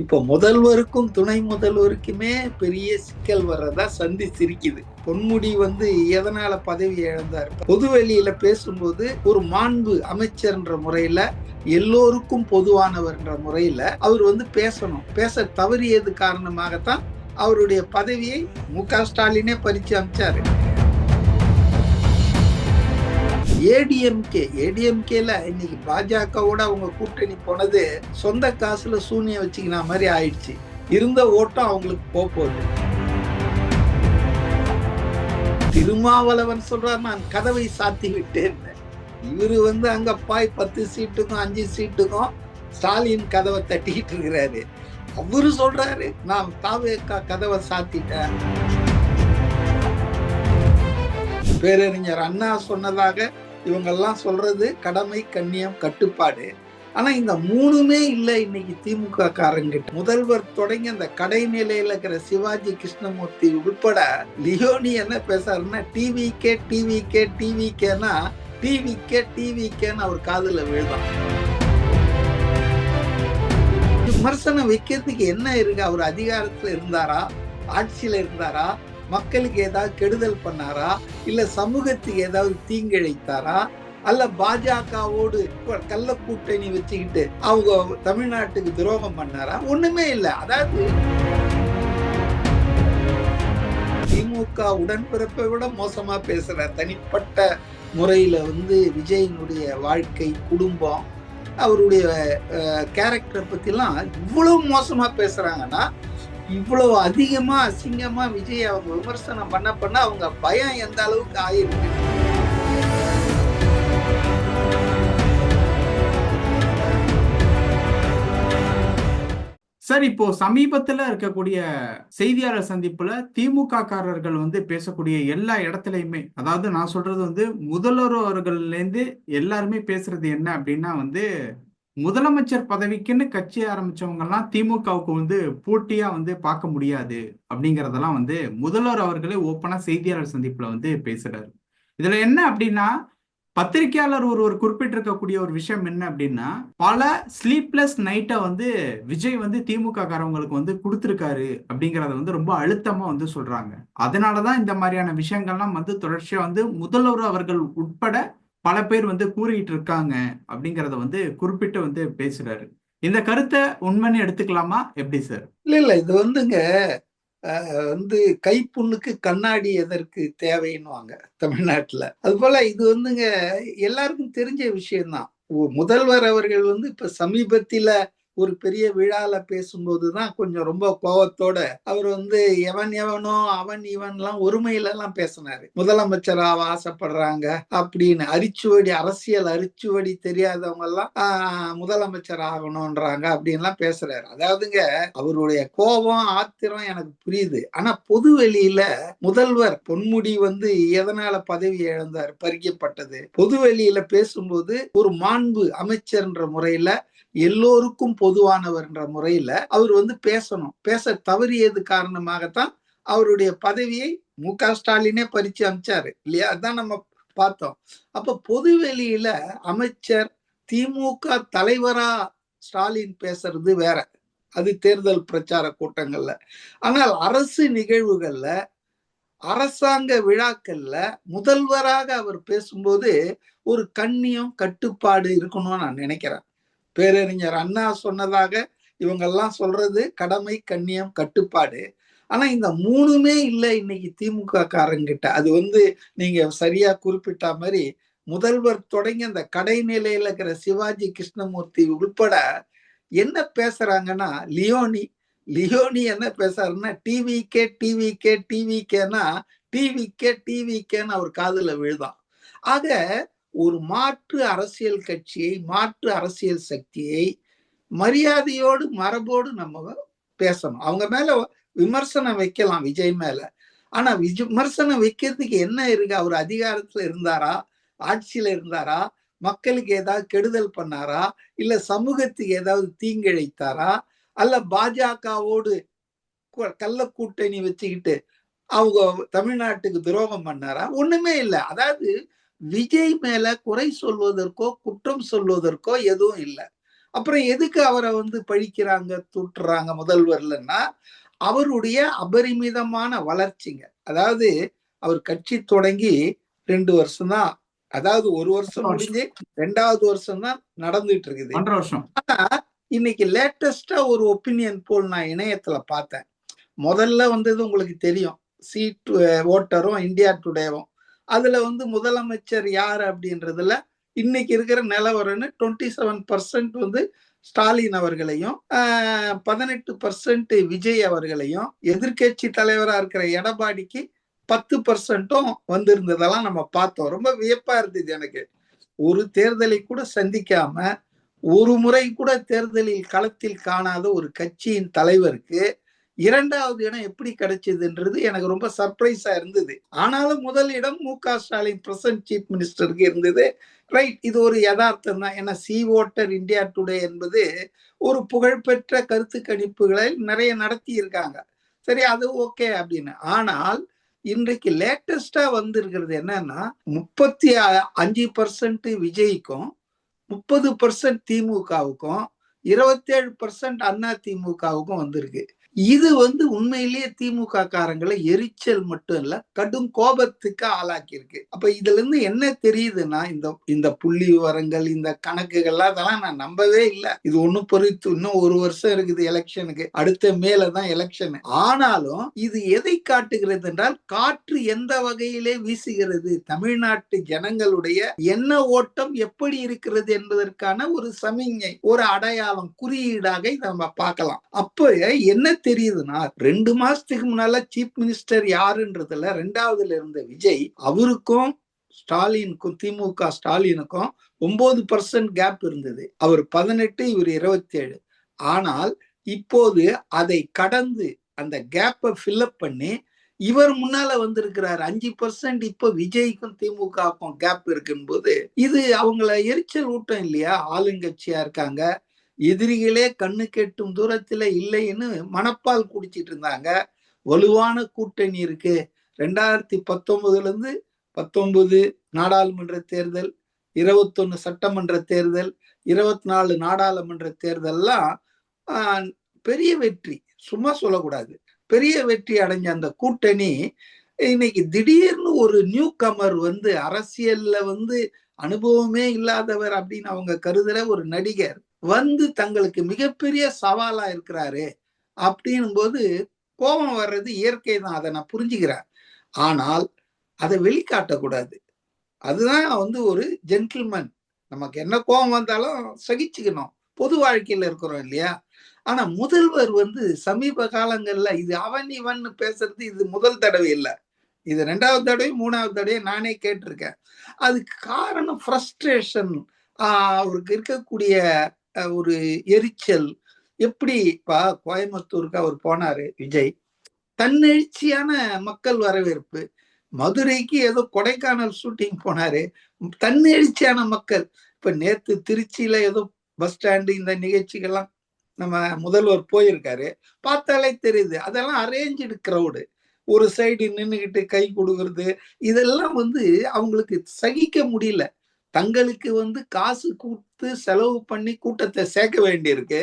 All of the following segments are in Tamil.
இப்போ முதல்வருக்கும் துணை முதல்வருக்குமே பெரிய சிக்கல் வர்றதா சந்தி சிரிக்குது. பொன்முடி வந்து எதனால பதவி இழந்தார்? பொது வெளியில பேசும்போது ஒரு மாண்பு அமைச்சர்ன்ற முறையில எல்லோருக்கும் பொதுவானவர்ன்ற முறையில அவர் வந்து பேசணும். பேச தவறியது காரணமாகத்தான் அவருடைய பதவியை மு க ஸ்டாலினே பறிச்சு அமைச்சாரு. ஏடிஎம்கே ஏடிஎம்கேல இன்னைக்கு பாஜகவோட அவங்க கூட்டணி போனது சொந்த காசுல சூனியம் வச்சுக்கின மாதிரி ஆயிடுச்சு. இருந்த ஓட்டம் அவங்களுக்கு போக போகுது. திருமாவளவன் சொல்றார் நான் கதவை சாத்தி விட்டேன். இவரு வந்து அங்க பாய் பத்து சீட்டுக்கும் அஞ்சு சீட்டுக்கும் ஸ்டாலின் கதவை தட்டிக்கிட்டு இருக்கிறாரு. அவரு சொல்றாரு நான் தாவே கதவை சாத்திட்டேன். பேரறிஞர் அண்ணா சொன்னதாக இவங்கெல்லாம் சொல்றது கடமை கண்ணியம் கட்டுப்பாடு. ஆனா இந்த மூணுமே இல்லை இன்னைக்கு திமுக காரங்கிட்ட. முதல்வர் தொடங்கி அந்த கடை நிலையில இருக்கிற சிவாஜி கிருஷ்ணமூர்த்தி உட்பட லியோனி என்ன பேசாருன்னா TV K TV K TV கேனா TV K TV கேன்னு அவர் காதுல விழுதான். விமர்சனம் வைக்கிறதுக்கு என்ன இருக்கு? அவர் அதிகாரத்துல இருந்தாரா? ஆட்சியில இருந்தாரா? மக்களுக்கு ஏதாவது கெடுதல் பண்ணாரா? இல்ல சமூகத்துக்கு ஏதாவது தீங்கிழைத்தாரா? அல்ல பாஜகவோடு கள்ள கூட்டணி வச்சுக்கிட்டு அவங்க தமிழ்நாட்டுக்கு துரோகம் பண்ணாரா? ஒண்ணுமே இல்லை. அதாவது திமுக உடன்பிறப்பை விட மோசமா பேசுற தனிப்பட்ட முறையில வந்து விஜயினுடைய வாழ்க்கை குடும்பம் அவருடைய கேரக்டரை பத்திலாம் இவ்வளவு மோசமா பேசுறாங்கன்னா இவ்வளவு அதிகமா அசிங்கமா விஜய் அவங்க விமர்சனம் பண்ண பண்ண அவங்க பயம் எந்த அளவுக்கு ஆயிருக்கு சார் இப்போ சமீபத்துல இருக்கக்கூடிய செய்தியாளர் சந்திப்புல திமுக காரர்கள் வந்து பேசக்கூடிய எல்லா இடத்துலயுமே அதாவது நான் சொல்றது வந்து முதல்வர் அவர்கள்ல இருந்து எல்லாருமே பேசுறது என்ன அப்படின்னா வந்து முதலமைச்சர் பதவிக்குன்னு கட்சி ஆரம்பிச்சவங்கெல்லாம் திமுகவுக்கு வந்து போட்டியா வந்து பார்க்க முடியாது அப்படிங்கறதெல்லாம் வந்து முதல்வர் அவர்களே ஓப்பனா செய்தியாளர் சந்திப்புல வந்து பேசுறாரு. இதுல என்ன அப்படின்னா பத்திரிகையாளர் ஒருவர் குறிப்பிட்டிருக்கக்கூடிய ஒரு விஷயம் என்ன அப்படின்னா பல ஸ்லீப்லெஸ் நைட்டை வந்து விஜய் வந்து திமுக காரவங்களுக்கு வந்து கொடுத்துருக்காரு அப்படிங்கறத வந்து ரொம்ப அழுத்தமா வந்து சொல்றாங்க. அதனாலதான் இந்த மாதிரியான விஷயங்கள்லாம் வந்து தொடர்ச்சியா வந்து முதல்வர் அவர்கள் உட்பட பல பேர் வந்து கூறிட்டு இருக்காங்க அப்படிங்கறத வந்து குறிப்பிட்டு வந்து பேசுறாரு. இந்த கருத்தை உண்மைன்னு எடுத்துக்கலாமா? எப்படி சார்? இல்ல இல்ல இது வந்துங்க வந்து கைப்புண்ணுக்கு கண்ணாடி எதற்கு தேவைன்னுவாங்க தமிழ்நாட்டுல. அது போல இது வந்துங்க எல்லாருக்கும் தெரிஞ்ச விஷயம்தான். முதல்வர் அவர்கள் வந்து இப்ப சமீபத்தில ஒரு பெரிய விழால பேசும்போதுதான் கொஞ்சம் ரொம்ப கோபத்தோட அவர் வந்து எவன் எவனோ அவன் இவன்லாம் ஒருமையில எல்லாம் பேசினாரு. முதலமைச்சராக ஆசைப்படுறாங்க அப்படின்னு அரிச்சுவடி அரசியல் அரிச்சுவடி தெரியாதவங்க எல்லாம் முதலமைச்சர் ஆகணும்ன்றாங்க அப்படின்லாம் பேசுறாரு. அதாவதுங்க அவருடைய கோபம் ஆத்திரம் எனக்கு புரியுது. ஆனா பொது வெளியில முதல்வர் பொன்முடி வந்து எதனால பதவி இழந்தார் பறிக்கப்பட்டது? பொது வெளியில பேசும்போது ஒரு மாண்பு அமைச்சர்ன்ற முறையில எல்லோருக்கும் பொதுவானவர்ன்ற முறையில அவர் வந்து பேசணும். பேச தவறியது காரணமாகத்தான் அவருடைய பதவியை மு க ஸ்டாலினே பறிச்சு அமைச்சாரு இல்லையா? அதான் நம்ம பார்த்தோம். அப்ப பொது வெளியில அமைச்சர் திமுக தலைவரா ஸ்டாலின் பேசுறது வேற. அது தேர்தல் பிரச்சார கூட்டங்கள்ல. ஆனால் அரசு நிகழ்வுகள்ல அரசாங்க விழாக்கள்ல முதல்வராக அவர் பேசும்போது ஒரு கண்ணியம் கட்டுப்பாடு இருக்கணும்னு நான் நினைக்கிறேன். பேரறிஞர் அண்ணா சொன்னதாக இவங்கெல்லாம் சொல்றது கடமை கண்ணியம் கட்டுப்பாடு. ஆனா இந்த மூணுமே இல்லை இன்னைக்கு திமுக காரங்கிட்ட. அது வந்து நீங்க சரியா குறிப்பிட்ட மாதிரி முதல்வர் தொடங்கி அந்த கடைநிலையில இருக்கிற சிவாஜி கிருஷ்ணமூர்த்தி உட்பட என்ன பேசுறாங்கன்னா லியோனி. லியோனி என்ன பேசுறாருன்னா TV K TV K TV கேனா TV K TV கேன்னு அவர் காதுல விழுதான். ஆக ஒரு மாற்று அரசியல் கட்சியை மாற்று அரசியல் சக்தியை மரியாதையோடு மரபோடு நம்ம பேசணும். அவங்க மேல விமர்சனம் வைக்கலாம் விஜய் மேல. ஆனா விமர்சனம் வைக்கிறதுக்கு என்ன இருக்கு? அவர் அதிகாரத்துல இருந்தாரா? ஆட்சியில இருந்தாரா? மக்களுக்கு ஏதாவது கெடுதல் பண்ணாரா? இல்ல சமூகத்துக்கு ஏதாவது தீங்கிழைத்தாரா? அல்ல பாஜகவோடு கள்ள கூட்டணி வச்சுக்கிட்டு அவங்க தமிழ்நாட்டுக்கு துரோகம் பண்ணாரா? ஒண்ணுமே இல்லை. அதாவது விஜய் மேல குறை சொல்வதற்கோ குற்றம் சொல்வதற்கோ எதுவும் இல்லை. அப்புறம் எதுக்கு அவரை வந்து பழிக்கிறாங்க தூட்டுறாங்க முதல்வர்லன்னா அவருடைய அபரிமிதமான வளர்ச்சிங்க. அதாவது அவர் கட்சி தொடங்கி ரெண்டு வருஷம் தான் அதாவது ஒரு வருஷம் முடிஞ்சு ரெண்டாவது வருஷம் தான் நடந்துட்டு இருக்குது ஆனா இன்னைக்கு லேட்டஸ்டா ஒரு ஒப்பீனியன் போல் நான் இணையத்துல பார்த்தேன். முதல்ல வந்தது உங்களுக்கு தெரியும். சீட் ஓட்டரும் இந்தியா டுடேவும் அதுல வந்து முதலமைச்சர் யார் அப்படின்றதுல இன்னைக்கு இருக்கிற நிலவரம்னு டுவெண்ட்டி செவன் பர்சன்ட் வந்து ஸ்டாலின் அவர்களையும் பதினெட்டு பர்சன்ட் விஜய் அவர்களையும் எதிர்க்கட்சி தலைவராக இருக்கிற எடப்பாடிக்கு பத்து பர்சன்ட்டும் வந்திருந்ததெல்லாம் நம்ம பார்த்தோம். ரொம்ப வியப்பா இருந்தது எனக்கு. ஒரு தேர்தலை கூட சந்திக்காம ஒரு முறை கூட தேர்தலில் களத்தில் காணாத ஒரு கட்சியின் தலைவருக்கு இரண்டாவது இடம் எப்படி கிடைச்சதுன்றது எனக்கு ரொம்ப சர்ப்ரைஸா இருந்தது. ஆனாலும் முதல் இடம் மு க ஸ்டாலின் பிரசன்ட் சீஃப் மினிஸ்டருக்கு இருந்தது. ரைட் இது ஒரு யதார்த்தம் தான். ஏன்னா சி ஓட்டர் இந்தியா டுடே என்பது ஒரு புகழ்பெற்ற கருத்து கணிப்புகளை நிறைய நடத்தி இருக்காங்க சரி அது ஓகே அப்படின்னு. ஆனால் இன்றைக்கு லேட்டஸ்டா வந்திருக்கிறது என்னன்னா முப்பத்தி அஞ்சு பர்சன்ட் விஜய்க்கும் முப்பது பர்சன்ட் திமுகவுக்கும் இருபத்தேழு பர்சன்ட் அண்ணா திமுகவுக்கும் வந்திருக்கு. இது வந்து உண்மையிலேயே திமுக காரங்களை எரிச்சல் மட்டும் இல்ல கடும் கோபத்துக்கு ஆளாக்கி இருக்கு அப்ப இதுல இருந்து என்ன தெரியுதுன்னா இந்த இந்த புள்ளி விவரங்கள் இந்த கணக்குகள்லாம் அதெல்லாம் நான் நம்பவே இல்லை. இது ஒன்னும் பொறித்து இன்னும் ஒரு வருஷம் இருக்குது எலெக்ஷனுக்கு. அடுத்த மேலதான் எலெக்ஷன். ஆனாலும் இது எதை காட்டுகிறது என்றால் காற்று எந்த வகையிலே வீசுகிறது? தமிழ்நாட்டு ஜனங்களுடைய என்ன ஓட்டம் எப்படி இருக்கிறது என்பதற்கான ஒரு சமிஞ்சை ஒரு அடையாளம் குறியீடாக இதை நம்ம பார்க்கலாம். அப்ப என்ன தெரியுதுன்னா ரெண்டு மாசத்துக்கு முன்னால சீஃப் மினிஸ்டர் யாருன்றதுல ரெண்டாவதுல இருந்த விஜய் அவருக்கும் ஸ்டாலினுக்கும் திமுக ஸ்டாலினுக்கும் ஒன்பது பர்சன்ட் கேப் இருந்தது. அவர் பதினெட்டு இவர் இருபத்தி ஏழு ஆனால் இப்போது அதை கடந்து அந்த கேப்பை ஃபில்அப் பண்ணி இவர் முன்னால வந்திருக்கிறார். அஞ்சு பர்சன்ட் இப்போ விஜய்க்கும் திமுகவுக்கும் கேப் இருக்குன்னு போது இது அவங்கள எரிச்சல் ஊட்டம் இல்லையா? ஆளுங்கட்சியா இருக்காங்க. எதிரிகளே கண்ணு கெட்டும் தூரத்துல இல்லைன்னு மனப்பால் குடிச்சிட்டு இருந்தாங்க. வலுவான கூட்டணி இருக்கு. ரெண்டாயிரத்தி பத்தொன்பதுல இருந்து பத்தொன்பது நாடாளுமன்ற தேர்தல் இருபத்தொன்னு சட்டமன்ற தேர்தல் இருபத்தி நாலு நாடாளுமன்ற தேர்தல்லாம் பெரிய வெற்றி. சும்மா சொல்லக்கூடாது. பெரிய வெற்றி அடைஞ்ச அந்த கூட்டணி இன்னைக்கு திடீர்னு ஒரு நியூ கமர் வந்து அரசியல்ல வந்து அனுபவமே இல்லாதவர் அப்படின்னு அவங்க கருதுற ஒரு நடிகர் வந்து தங்களுக்கு மிகப்பெரிய சவாலா இருக்கிறாரு அப்படின்னும் போது கோபம் வர்றது இயற்கை தான் அதை நான் புரிஞ்சுக்கிறேன். ஆனால் அதை வெளிக்காட்டக்கூடாது. அதுதான் வந்து ஒரு ஜென்டில்மேன் நமக்கு என்ன கோபம் வந்தாலும் சகிச்சுக்கணும். பொது வாழ்க்கையில இருக்கிறோம் இல்லையா? ஆனா முதல்வர் வந்து சமீப காலங்கள்ல இது அவன் இவன் பேசுறது இது முதல் தடவை இல்லை. இது ரெண்டாவது தடவை மூணாவது தடவை நானே கேட்டிருக்கேன். அதுக்கு காரணம் ஃப்ரஸ்ட்ரேஷன் அவருக்கு இருக்கக்கூடிய ஒரு எரிச்சல். எப்படி பா கோயம்புத்தூருக்கு அவர் போனாரு விஜய். தன்னெழுச்சியான மக்கள் வரவேற்பு. மதுரைக்கு ஏதோ கொடைக்கானல் ஷூட்டிங் போனாரு. தன்னெழுச்சியான மக்கள். இப்ப நேத்து திருச்சியில ஏதோ பஸ் ஸ்டாண்டு இந்த நிகழ்ச்சிகள்லாம் நம்ம முதல்வர் போயிருக்காரு. பார்த்தாலே தெரியுது. அதெல்லாம் அரேஞ்சு க்ரௌடு ஒரு சைடு நின்றுக்கிட்டு கை கொடுக்கறது. இதெல்லாம் வந்து அவங்களுக்கு சகிக்க முடியல. தங்களுக்கு வந்து காசு கொடுத்து செலவு பண்ணி கூட்டத்தை சேர்க்க வேண்டியிருக்கு.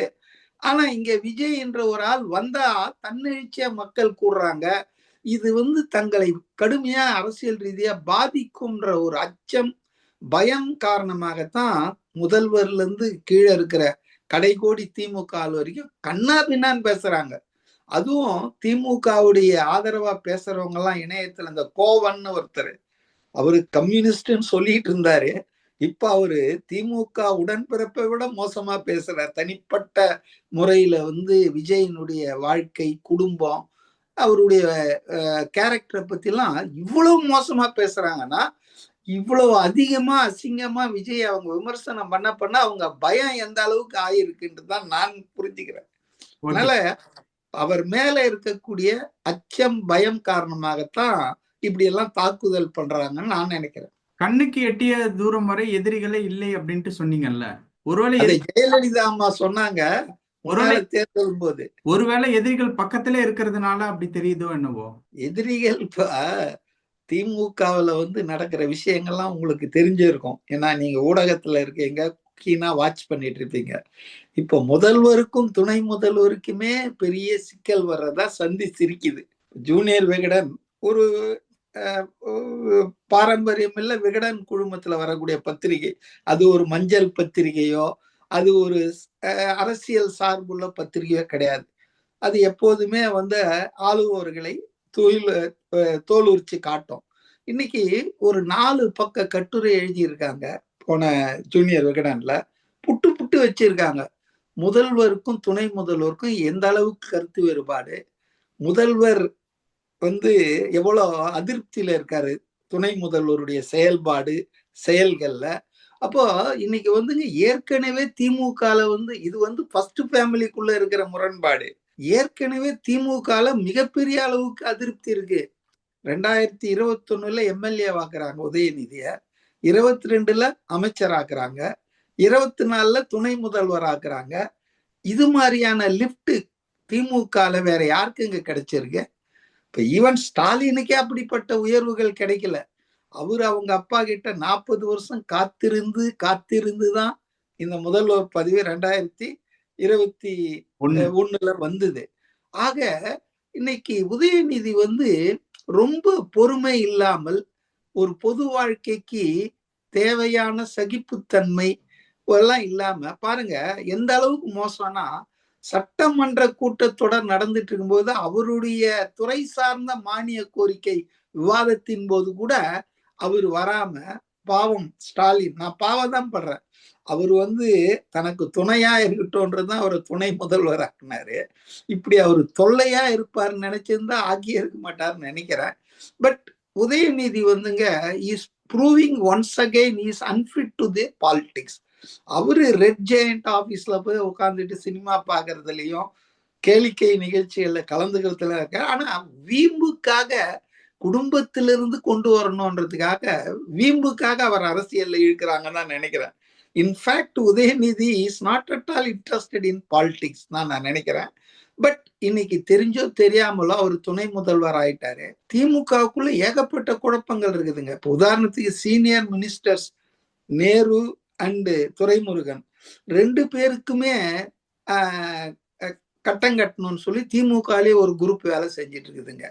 ஆனா இங்க விஜய் என்ற ஒரு ஆள் வந்தா தன்னெழுச்சியா மக்கள் கூடுறாங்க. இது வந்து தங்களை கடுமையா அரசியல் ரீதியா பாதிக்கும்ன்ற ஒரு அச்சம் பயம் காரணமாகத்தான் முதல்வர்ல இருந்து கீழே இருக்கிற கடைகோடி திமுக வரைக்கும் கண்ணா பின்னான்னு பேசுறாங்க. அதுவும் திமுகவுடைய ஆதரவா பேசுறவங்க எல்லாம் இணையத்துல இந்த கோவன்னு ஒருத்தர். அவரு கம்யூனிஸ்ட்னு சொல்லிட்டு இருந்தாரு. இப்ப அவரு திமுக உடன்பிறப்பை விட மோசமா பேசுறார். தனிப்பட்ட முறையில வந்து விஜயனுடைய வாழ்க்கை குடும்பம் அவருடைய கேரக்டரை பத்தி எல்லாம் இவ்வளவு மோசமா பேசுறாங்கன்னா இவ்வளவு அதிகமா அசிங்கமா விஜய் அவங்க விமர்சனம் பண்ண பண்ண அவங்க பயம் எந்த அளவுக்கு ஆயிருக்குன்றது தான் நான் புரிஞ்சுக்கிறேன். அதனால அவர் மேல இருக்கக்கூடிய அச்சம் பயம் காரணமாகத்தான் இப்படி எல்லாம் தாக்குதல் பண்றாங்கன்னு நான் நினைக்கிறேன். கண்ணுக்கு எட்டிய தூரம் வரை எதிரிகளே இல்லை அப்படின்ட்டு சொன்னீங்கல்ல. ஒருவேளை ஜெயலலிதா அம்மா சொன்னாங்க. ஒருவேளை தேர்தல் போது ஒருவேளை எதிரிகள் பக்கத்திலே இருக்கிறதுனால அப்படி தெரியுதோ என்னவோ? எதிரிகள் இப்ப திமுகவுல வந்து நடக்கிற விஷயங்கள்லாம் உங்களுக்கு தெரிஞ்சிருக்கும். ஏன்னா நீங்க ஊடகத்துல இருக்கீங்க கீனா வாட்ச் பண்ணிட்டு இருப்பீங்க. இப்போ முதல்வருக்கும் துணை முதல்வருக்குமே பெரிய சிக்கல் வர்றதா சந்தி சிரிக்குது. ஜூனியர் விகடன் ஒரு பாரம்பரியம் இல்லை விகடன் குழுமத்துல வரக்கூடிய பத்திரிகை. அது ஒரு மஞ்சள் பத்திரிகையோ அது ஒரு அரசியல் சார்புள்ள பத்திரிகையோ கிடையாது. அது எப்போதுமே வந்து ஆளுவோர்களை தொழில் அஹ், தோலுரிச்சு காட்டும். இன்னைக்கு ஒரு நாலு பக்க கட்டுரை எழுதியிருக்காங்க போன ஜூனியர் விகடன்ல. புட்டு புட்டு வச்சிருக்காங்க. முதல்வருக்கும் துணை முதல்வருக்கும் எந்த அளவுக்கு கருத்து வேறுபாடு? முதல்வர் வந்து எவ்வளோ அதிருப்தியில இருக்காரு? துணை முதல்வருடைய செயல்பாடு செயல்கள்ல. அப்போ இன்னைக்கு வந்துங்க ஏற்கனவே திமுகல வந்து இது வந்து ஃபர்ஸ்ட் ஃபேமிலிக்குள்ள இருக்கிற முரண்பாடு. ஏற்கனவே திமுகல மிகப்பெரிய அளவுக்கு அதிருப்தி இருக்கு. ரெண்டாயிரத்தி இருபத்தொன்னுல எம்எல்ஏ வாக்குறாங்க உதயநிதிய. இருபத்தி ரெண்டுல அமைச்சராக்குறாங்க. இருபத்தி நாலுல துணை முதல்வர் ஆக்குறாங்க. இது மாதிரியான லிப்ட் திமுகல வேற யாருக்கு இங்க கிடைச்சிருக்கு? இப்ப ஈவன் ஸ்டாலினுக்கே அப்படிப்பட்ட உயர்வுகள் கிடைக்கல. அவர் அவங்க அப்பா கிட்ட நாற்பது வருஷம் காத்திருந்து காத்திருந்து தான் இந்த முதல்வர் பதவி ரெண்டாயிரத்தி இருபத்தி ஒண்ணு ஒண்ணுல வந்தது. ஆக இன்னைக்கு உதயநிதி வந்து ரொம்ப பொறுமை இல்லாமல் ஒரு பொது வாழ்க்கைக்கு தேவையான சகிப்புத்தன்மை எல்லாம் இல்லாம பாருங்க எந்த அளவுக்கு மோசம்னா சட்டமன்ற கூட்டத்தொடர் நடந்துட்டு இருக்கும்போது அவருடைய துறை சார்ந்த மானிய கோரிக்கை விவாதத்தின் போது கூட அவர் வராம பாவம் ஸ்டாலின். நான் பாவம் தான் படுறேன். அவர் வந்து தனக்கு துணையா இருக்கட்டும்ன்றதுதான் அவரை துணை முதல்வர் ஆக்குனாரு இப்படி அவர் தொல்லையா இருப்பார்னு நினைச்சிருந்தா ஆக்கி இருக்க மாட்டாருன்னு நினைக்கிறேன். பட் உதயநிதி வந்துங்க is proving once again is unfit to the politics அவரு ரெட் ஜெயண்ட் ஆபீஸ்ல போய் உட்காந்துட்டு சினிமா பாக்குறதுலயும் கேளிக்கை நிகழ்ச்சிகள்ல கலந்துக்கிறதுல இருக்க ஆனா வீம்புக்காக குடும்பத்திலிருந்து கொண்டு வரணும்ன்றதுக்காக வீம்புக்காக அவர் அரசியல்ல இழுக்கிறாங்கன்னு நான் நினைக்கிறேன். In fact Udhayanidhi is not at all interested in politics தான் நான் நினைக்கிறேன். பட் இன்னைக்கு தெரிஞ்சோ தெரியாமலோ அவர் துணை முதல்வர் ஆயிட்டாரு. திமுகவுக்குள்ள ஏகப்பட்ட குழப்பங்கள் இருக்குதுங்க. இப்போ உதாரணத்துக்கு senior ministers Nehru and Duraimurugan ரெண்டு பேருக்குமே கட்டம் கட்டணும்னு சொல்லி திமுகலேயே ஒரு குரூப் வேலை செஞ்சுட்டு இருக்குதுங்க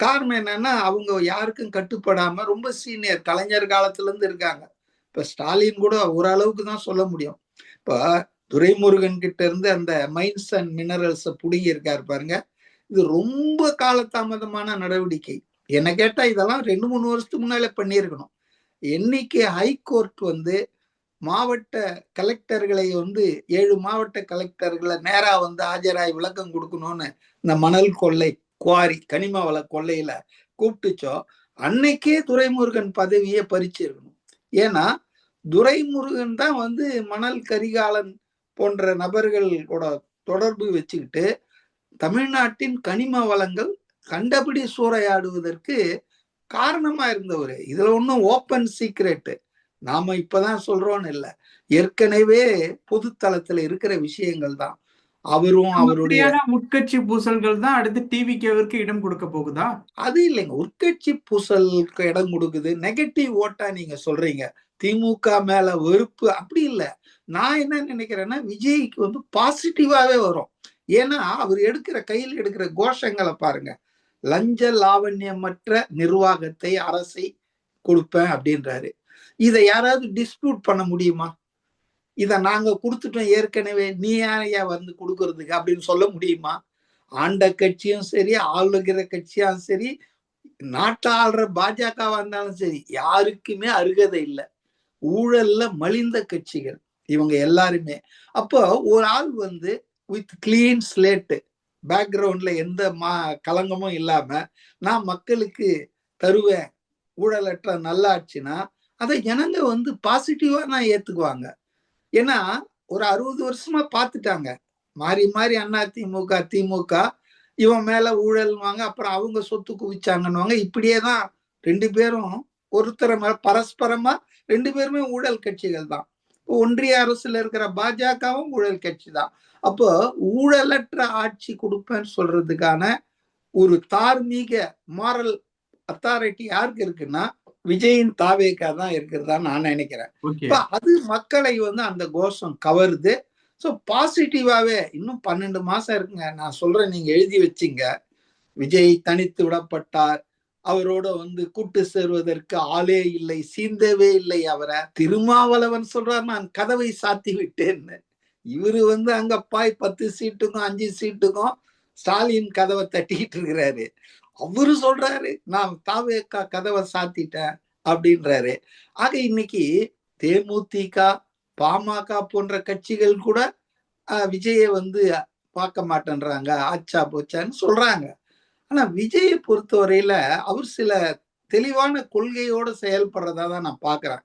காரணம் என்னன்னா அவங்க யாருக்கும் கட்டுப்படாம ரொம்ப சீனியர் கலைஞர் காலத்துல இருந்து இருக்காங்க. இப்ப ஸ்டாலின் கூட ஓரளவுக்கு தான் சொல்ல முடியும். இப்போ துரைமுருகன் கிட்ட இருந்து அந்த மைன்ஸ் அண்ட் மினரல்ஸை புடுங்கி இருக்காரு பாருங்க. இது ரொம்ப காலதாமதமான நடவடிக்கை. என்ன கேட்டா இதெல்லாம் ரெண்டு மூணு வருஷத்துக்கு முன்னாலே பண்ணியிருக்கணும். என்னைக்கு ஹைகோர்ட் வந்து மாவட்ட கலெக்டர்களை வந்து ஏழு மாவட்ட கலெக்டர்களை நேரா வந்து ஆஜராய் விளக்கம் கொடுக்கணும்னு இந்த மணல் கொள்ளை குவாரி கனிம வள கொள்ளையில கூப்பிட்டுச்சோ அன்னைக்கே துரைமுருகன் பதவியை பறிச்சிருக்கணும். ஏன்னா துரைமுருகன் தான் வந்து மணல் கரிகாலன் போன்ற நபர்களோட தொடர்பு வச்சுக்கிட்டு தமிழ்நாட்டின் கனிம வளங்கள் கண்டபடி சூறையாடுவதற்கு காரணமா இருந்தவர். இதுல ஒன்றும் ஓப்பன் சீக்ரெட்டு நாம இப்பதான் சொல்றோம்னு இல்லை. ஏற்கனவே பொது தளத்துல இருக்கிற விஷயங்கள் தான். அவரும் அவருடைய உட்கட்சி பூசல்கள் தான் அடுத்து டிவிகேவிற்கு இடம் கொடுக்க போகுதா? அது இல்லைங்க. உட்கட்சி பூசலுக்கு இடம் கொடுக்குது. நெகட்டிவ் ஓட்டா நீங்க சொல்றீங்க. திமுக மேல வெறுப்பு அப்படி இல்லை. நான் என்ன நினைக்கிறேன்னா விஜய்க்கு வந்து பாசிட்டிவாவே வரும். ஏன்னா அவர் எடுக்கிற கையில் எடுக்கிற கோஷங்களை பாருங்க. லஞ்ச லாவண்யமற்ற நிர்வாகத்தை அரசை கொடுப்பேன் அப்படின்றாரு. இதை யாராவது டிஸ்பியூட் பண்ண முடியுமா? இதை நாங்க கொடுத்துட்டோம் ஏற்கனவே நீ யாரையா வந்து கொடுக்கறதுக்கு அப்படின்னு சொல்ல முடியுமா? ஆண்ட கட்சியும் சரி ஆளுகிற கட்சியும் சரி நாட்டை ஆள்ற பாஜகவா இருந்தாலும் சரி யாருக்குமே அருகதை இல்லை. ஊழல்ல மலிந்த கட்சிகள் இவங்க எல்லாருமே. அப்போ ஒரு ஆள் வந்து வித் கிளீன் ஸ்லேட்டு பேக்ரவுண்ட்ல எந்த மா கலங்கமும் இல்லாம நான் மக்களுக்கு தருவேன் ஊழலற்ற நல்லாச்சுன்னா அதை ஜனங்க வந்து பாசிட்டிவா நான் ஏத்துக்குவாங்க. ஏன்னா ஒரு அறுபது வருஷமா பார்த்துட்டாங்க. மாறி மாறி அண்ணா திமுக திமுக இவன் மேல ஊழல்வாங்க அப்புறம் அவங்க சொத்து குவிச்சாங்கன்னுவாங்க. இப்படியே தான் ரெண்டு பேரும் ஒருத்தர மேல பரஸ்பரமா ரெண்டு பேருமே ஊழல் கட்சிகள் தான். ஒன்றிய அரசுல இருக்கிற பாஜகவும் ஊழல் கட்சி தான். அப்போ ஊழலற்ற ஆட்சி கொடுப்பேன்னு சொல்றதுக்கான ஒரு தார்மீக மாரல் அத்தாரிட்டி யாருக்கு இருக்குன்னா விஜயின் தாவேக்கா தான் இருக்கிறதா நான் நினைக்கிறேன். இப்ப அது மக்களை வந்து அந்த கோஷம் கவருது. ஸோ பாசிட்டிவாவே இன்னும் பன்னெண்டு மாசம் இருக்குங்க. நான் சொல்றேன் நீங்க எழுதி வச்சிங்க. விஜய் தனித்து விடப்பட்டார். அவரோட வந்து கூட்டு சேருவதற்கு ஆளே இல்லை சீந்தவே இல்லை அவரை. திருமாவளவன் சொல்றார் நான் கதவை சாத்தி விட்டேன்னு இவரு வந்து அங்க பாய் பத்து சீட்டுக்கும் அஞ்சு சீட்டுக்கும் ஸ்டாலின் கதவை தட்டிக்கிட்டு இருக்கிறாரு. அவரு சொல்றாரு நான் தாவேக்கா கதவை சாத்திட்டேன் அப்படின்றாரு. ஆக இன்னைக்கு தேமுதிக பாமக போன்ற கட்சிகள் கூட விஜயை வந்து பார்க்க மாட்டேன்றாங்க ஆச்சா போச்சான்னு சொல்றாங்க. ஆனா விஜயை பொறுத்தவரையில அவர் சில தெளிவான கொள்கையோட செயல்படுறதா தான் நான் பாக்குறேன்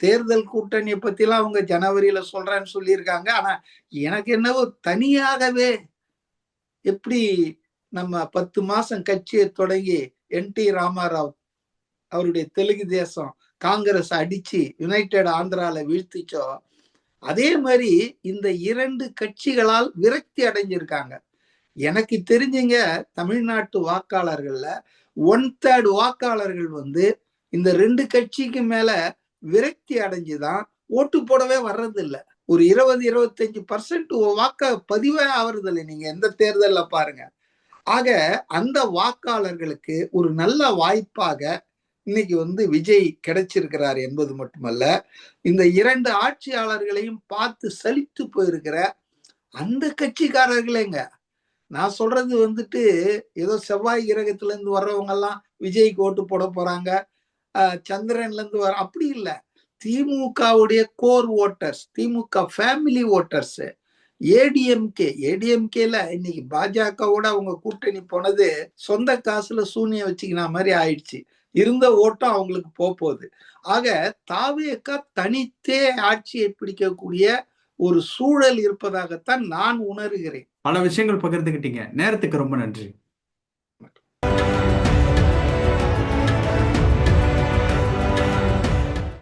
தேர்தல் கூட்டணியை பத்திலாம் அவங்க ஜனவரியில சொல்றேன்னு சொல்லியிருக்காங்க. ஆனா எனக்கு என்னவோ தனியாகவே எப்படி நம்ம பத்து மாசம் கட்சியை தொடங்கி என் டி ராமாராவ் அவருடைய தெலுங்கு தேசம் காங்கிரஸ் அடிச்சு யுனைடெட் ஆந்திரால வீழ்த்திச்சோ அதே மாதிரி இந்த இரண்டு கட்சிகளால் விரக்தி அடைஞ்சிருக்காங்க. எனக்கு தெரிஞ்சுங்க தமிழ்நாட்டு வாக்காளர்கள்ல ஒன் தேர்ட் வாக்காளர்கள் வந்து இந்த ரெண்டு கட்சிக்கு மேல விரக்தி அடைஞ்சுதான் ஓட்டு போடவே வர்றதில்லை. ஒரு இருபது இருபத்தஞ்சு பர்சன்ட் வாக்க பதிவே ஆவறதில்லை. நீங்க எந்த தேர்தலில் பாருங்க. ஆக அந்த வாக்காளர்களுக்கு ஒரு நல்ல வாய்ப்பாக இன்னைக்கு வந்து விஜய் கிடைச்சிருக்கிறார் என்பது மட்டுமல்ல இந்த இரண்டு ஆட்சியாளர்களையும் பார்த்து சலித்து போயிருக்கிற அந்த கட்சிக்காரர்களேங்க. நான் சொல்றது வந்துட்டு ஏதோ செவ்வாய் கிரகத்துல இருந்து வர்றவங்க எல்லாம் விஜய்க்கு ஓட்டு போட போறாங்க. சந்திரன்ல இருந்து வர அப்படி இல்லை. திமுகவுடைய கோர் ஓட்டர்ஸ் திமுக ஃபேமிலி ஓட்டர்ஸ் ஏடிஎம்கே ஏடிஎம்கேல இன்னைக்கு பாஜகவோட அவங்க கூட்டணி போனது சொந்த காசுல சூனியம் வச்சுக்கின மாதிரி ஆயிடுச்சு. இருந்த ஓட்டம் அவங்களுக்கு போக போகுது. ஆக தாவேக்கா தனித்தே ஆட்சியை பிடிக்கக்கூடிய ஒரு சூழல் இருப்பதாகத்தான் நான் உணர்கிறேன். பல விஷயங்கள் பகிர்ந்துகிட்டீங்க. நேரத்துக்கு ரொம்ப நன்றி.